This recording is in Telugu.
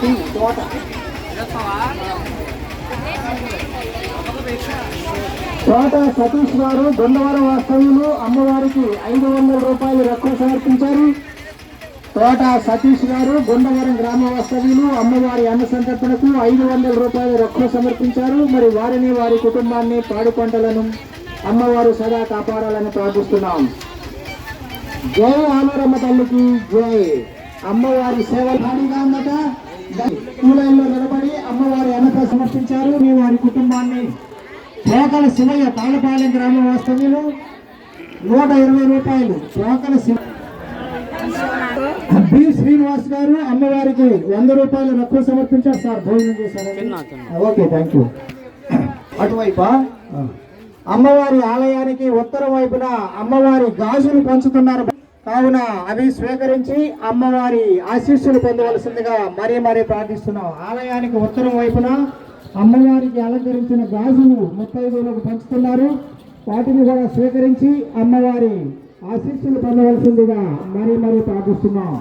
తోట తోట సతీష్ గారు దొండవరం వాస్తవ్యంలో అమ్మవారికి ఐదు వందల రూపాయలు రొక్కం సమర్పించారు. తోట సతీష్ గారు గుండవరం గ్రామ వాస్తవ్యులు అమ్మవారి అన్న సంతర్పణకు ఐదు వందల రూపాయలు రొక్కం సమర్పించారు. మరి వారిని వారి కుటుంబాన్ని పాడు పంటలను అమ్మవారు సదా కాపాడాలని ప్రార్థిస్తున్నాం. జై ఆమరమ్మ తల్లికి జై. అమ్మవారి సేవ భారీగా ఉందట క్యూ లైన్లో నిలబడి అమ్మవారి అన్నత సమర్పించారు. మీ వారి కుటుంబాన్ని పోకల శివయ్య తాళపాలెం గ్రామ వాస్తవ్యులు. నూట ఇరవై రూపాయలు పోకల శివ బి. శ్రీనివాస్ గారు అమ్మవారికి వంద రూపాయలు రక్కువ సమర్పించారు. సార్ భోజనం చేశారు ఓకే థ్యాంక్ యూ. అటువైపా? అమ్మవారి ఆలయానికి ఉత్తరం వైపున అమ్మవారి గాజులు పంచుతున్నారు. కావున అవి స్వీకరించి అమ్మవారి ఆశీస్సులు పొందవలసిందిగా మరీ మరీ ప్రార్థిస్తున్నాం. ఆలయానికి ఉత్తరం వైపున అమ్మవారికి అలంకరించిన గాజులు ముత్తైదువులకు పంచుతున్నారు. వాటిని కూడా స్వీకరించి అమ్మవారి ఆశీస్సులు పొందవలసిందిగా మరీ మరీ ప్రార్థిస్తున్నాం.